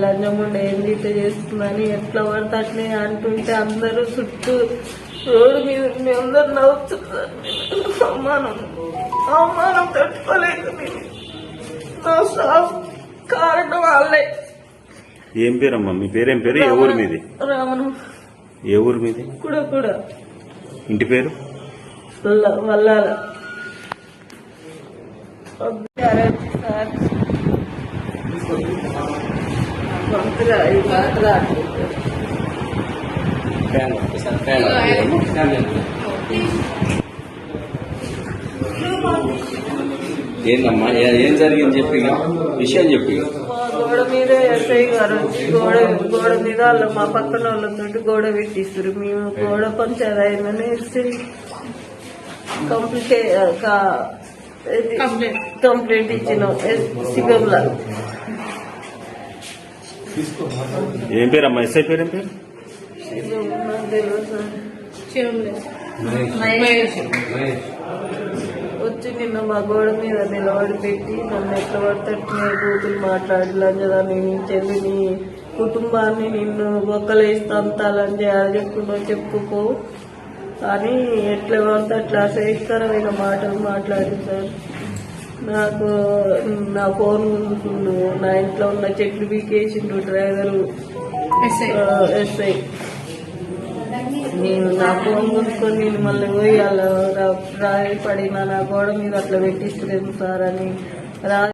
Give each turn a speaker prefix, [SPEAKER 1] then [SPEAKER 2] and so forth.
[SPEAKER 1] లంజముండ ఏంది ఇట్లా చేస్తుందని ఎట్లా పడితే అట్లే అంటుంటే అందరూ చుట్టూ రోడ్డు మీద ఉండి అందరు నవ్వుతున్నారు. అవమానం. అవమానం తట్టుకోలేదు నా సాగు కారణం వాళ్ళే.
[SPEAKER 2] ఏం పేరమ్మా? మీ పేరేం పేరు? ఏ ఊరు మీది?
[SPEAKER 1] రామను
[SPEAKER 2] ఏ ఊరు మీది?
[SPEAKER 1] కూడా కూడా.
[SPEAKER 2] ఇంటి పేరు?
[SPEAKER 1] వల్ల- వల్లాల.
[SPEAKER 3] ఏందమ్మా? ఏ- ఏం జరిగింది చెప్పి? విషయం చెప్పి
[SPEAKER 1] గోడ మీద ఎస్ఐ గారు వచ్చి గోడ గోడ మీద వాళ్ళు మా పక్కన వాళ్ళతో గోడ పెట్టిస్తారు మేము గోడ పంచాయతీ అయిందని ఎస్ఐ కంప్లీట్ కంప్లైంట్ ఇచ్చినాం. శిబిరంలో
[SPEAKER 2] ఏం పేరమ్మా ఎస్ఐ పేరు ఏం పేరు?
[SPEAKER 1] వచ్చి నిన్న మా గోడ మీద నిలబడి పెట్టి నన్ను ఎట్లా పడితే అట్లనే కూతురు మాట్లాడి చెల్లి నీ కుటుంబాన్ని నిన్ను బొక్కలేసి తంతాలని చేయాలి చెప్పుకుంటూ చెప్పుకో. అని ఎట్లా పడితే అట్లా అసహికరమైన మాటలు మాట్లాడి సార్. నాకు నా ఫోన్ నా ఇంట్లో ఉన్న చెట్లు బీకేసిండు డ్రైవరు ఎస్ఐ. నేను నా ఫోన్ కొనుక్కొని నేను మళ్ళీ పోయి అలా రాయి పడిన నా గోడ మీద అట్లా పెట్టిస్తలేదు సార్ అని రా